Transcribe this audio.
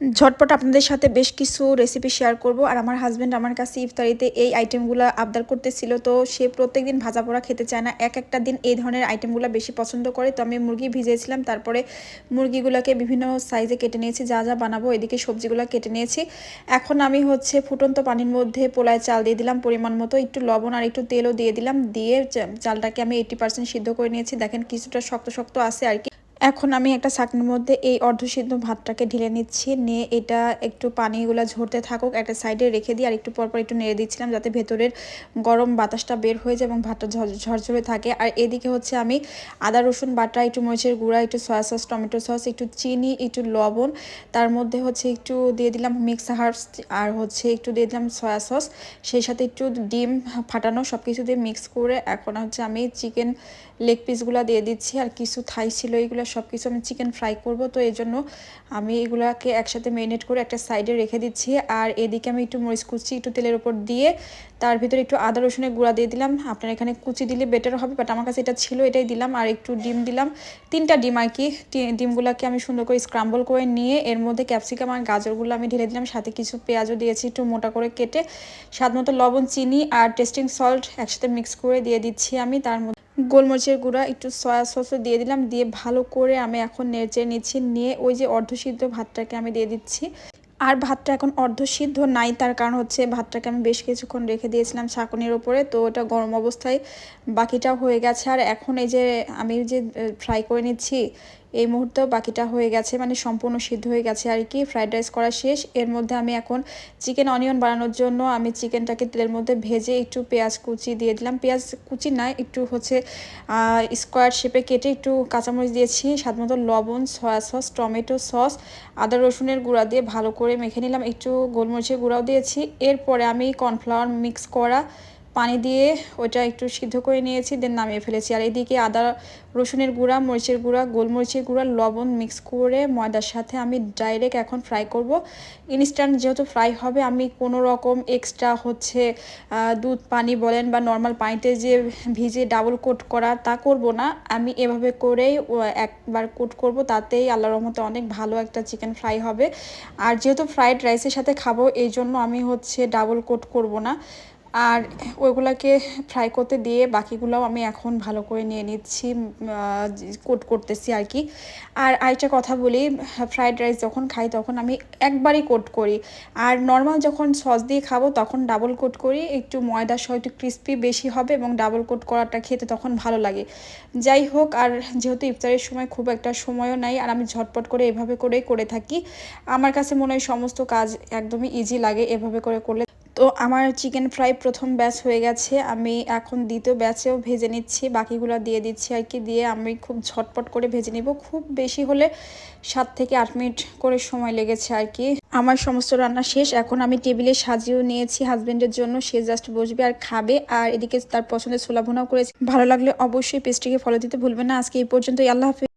ঝটপট আপনাদের সাথে বেশ কিছু রেসিপি শেয়ার করব। আর আমার হাজব্যান্ড আমার কাছে ইফতারিতে এই আইটেমগুলো আবদার করতেছিল। তো সে প্রত্যেক দিন ভাজা পোড়া খেতে চায় না। এক একটা দিন এই ধরনের আইটেমগুলো বেশি পছন্দ করে। তো আমি মুরগি ভিজিয়েছিলাম তারপরে মুরগিগুলোকে বিভিন্ন সাইজে কেটে নিয়েছি। যা যা বানাবো এদিকে সবজিগুলো কেটে নিয়েছি। এখন আমি হচ্ছে ফুটন্ত পানির মধ্যে পোলায় চাল দিয়ে দিলাম পরিমাণ মতো। একটু লবণ আর একটু তেলও দিয়ে দিলাম। দিয়ে চালটাকে আমি এইটি পার্সেন্ট সিদ্ধ করে নিয়েছি। দেখেন কিছুটা শক্ত শক্ত আছে আর কি। এখন আমি একটা ছাকনির মধ্যে এই অর্ধসিদ্ধ ভাতটাকে ঢেলে নিচ্ছি। নিয়ে এটা একটু পানিগুলো ঝরতে থাকুক, একটা সাইডে রেখে দিই আর একটু পরপর একটু নেড়ে দিচ্ছিলাম যাতে ভেতরের গরম বাতাসটা বের হয়ে যায় এবং ভাতটা ঝরঝরে থাকে। আর এদিকে হচ্ছে আমি আদা, রসুন বাটা, একটু মরিচের গুঁড়া, একটু সয়া সস, টমেটো সস, একটু চিনি, একটু লবণ, তার মধ্যে হচ্ছে একটু দিয়ে দিলাম মিক্স হার্বস আর হচ্ছে একটু দিয়ে দিলাম সয়া সস। সেই সাথে একটু ডিম ফাটানো সব কিছু দিয়ে মিক্স করে এখন হচ্ছে আমি চিকেন লেগ পিসগুলো দিয়ে দিচ্ছি। আর কিছু থাই ছিল এইগুলো সব কিছু আমি চিকেন ফ্রাই করব, তো এই জন্য আমি এগুলাকে একসাথে মেরিনেট করে একটা সাইডে রেখে দিচ্ছি। আর এদিকে আমি একটু মরিচ কুচি, একটু তেলের উপর দিয়ে তার ভিতরে একটু আদা, রসুনের গুঁড়া দিয়ে দিলাম। আপনার এখানে কুচি দিলে বেটার হবে বাট আমার কাছে এটা ছিল, এটাই দিলাম। আর একটু ডিম দিলাম। তিনটা ডিম আর কি ডিমগুলোকে আমি সুন্দর করে স্ক্রাম্বল করে নিয়ে এর মধ্যে ক্যাপসিকাম আর গাজরগুলো আমি ঢেলে দিলাম। সাথে কিছু পেঁয়াজও দিয়েছি, একটু মোটা করে কেটে। স্বাদ মতো লবণ, চিনি আর টেস্টিং সল্ট একসাথে মিক্স করে দিয়ে দিচ্ছি আমি। তার মধ্যে গোলমরিচের গুঁড়া, একটু সয়া সস দিয়ে দিলাম। দিয়ে ভালো করে আমি এখন নেড়ে নিচ্ছি। নিয়ে ওই যে অর্ধসিদ্ধ ভাতটাকে আমি দিয়ে দিচ্ছি। আর ভাতটা এখন অর্ধসিদ্ধ নাই, তার কারণ হচ্ছে ভাতটাকে আমি বেশ কিছুক্ষণ রেখে দিয়েছিলাম ছাকনির ওপরে। তো ওটা গরম অবস্থায় বাকিটা হয়ে গেছে। আর এখন এই যে আমি যে ফ্রাই করে নিচ্ছি এই মুহূর্তেও বাকিটা হয়ে গেছে মানে সম্পূর্ণ সিদ্ধ হয়ে গেছে আর কি। ফ্রাইড রাইস করা শেষ। এর মধ্যে আমি এখন চিকেন অনিয়ন বানানোর জন্য আমি চিকেনটাকে তেলের মধ্যে ভেজে একটু পেঁয়াজ কুচি দিয়ে দিলাম। পেঁয়াজ কুচি নাই একটু হচ্ছে স্কোয়ার শেপে কেটে একটু কাঁচামরিচ দিয়েছি মতো লবণ, সয়া সস, টমেটো সস, আদা রসুনের গুঁড়া দিয়ে ভালো করে মেখে নিলাম। একটু গোলমরিচের গুঁড়াও দিয়েছি। এরপরে আমি কর্নফ্লাওয়ার মিক্স করা পানি দিয়ে ওটা একটু সিদ্ধ করে নিয়েছি দেন নামিয়ে ফেলেছি। আর এদিকে আদা, রসুনের গুঁড়া, মরিচের গুঁড়া, গোলমরিচের গুঁড়া, লবণ মিক্স করে ময়দার সাথে আমি ডাইরেক্ট এখন ফ্রাই করব। ইনস্ট্যান্ট যেহেতু ফ্রাই হবে, আমি কোনো রকম এক্সট্রা হচ্ছে দুধ, পানি বলেন বা নর্মাল পানিতে যে ভিজে ডাবল কোট করা, তা করব না। আমি এভাবে করেই একবার কোট করব, তাতেই আল্লাহর রহমতে অনেক ভালো একটা চিকেন ফ্রাই হবে। আর যেহেতু ফ্রাইড রাইসের সাথে খাব এই জন্য আমি হচ্ছে ডাবল কোট করব না। আর ওইগুলোকে ফ্রাই করতে দিয়ে বাকিগুলোও আমি এখন ভালো করে নিয়ে নিচ্ছি কোট করতেছি আর কি। আর আরেকটা কথা বলি ফ্রাইড রাইস যখন খাই তখন আমি একবারই কোট করি। আর নর্মাল যখন সস দিয়ে খাব তখন ডাবল কোট করি, একটু ময়দা সহ একটু ক্রিস্পি বেশি হবে এবং ডাবল কোট করাটা খেতে তখন ভালো লাগে। যাই হোক, আর যেহেতু ইফতারের সময় খুব একটা সময়ও নাই, আর আমি ঝটপট করে এভাবে করেই করে থাকি, আমার কাছে মনে হয় সমস্ত কাজ একদমই ইজি লাগে এভাবে করে করলে। তো আমার চিকেন ফ্রাই প্রথম ব্যাচ হয়ে গেছে। আমি এখন দ্বিতীয় ব্যাচেও ভেজে নিচ্ছি। বাকিগুলো দিয়ে দিচ্ছি আর কি। দিয়ে আমি খুব ঝটপট করে ভেজে নিব। খুব বেশি হলে সাত থেকে আট মিনিট করে সময় লেগেছে আর কি। আমার সমস্ত রান্না শেষ। এখন আমি টেবিলে সাজিয়েও নিয়েছি হাজব্যান্ডের জন্য। সে জাস্ট বসবে আর খাবে। আর এদিকে তার পছন্দের ছোলা করেছি। ভালো লাগলে অবশ্যই পেস্ট্রিকে ফলো দিতে ভুলবেন না। আজকে এই পর্যন্তই। আল্লাহ হাফিজ।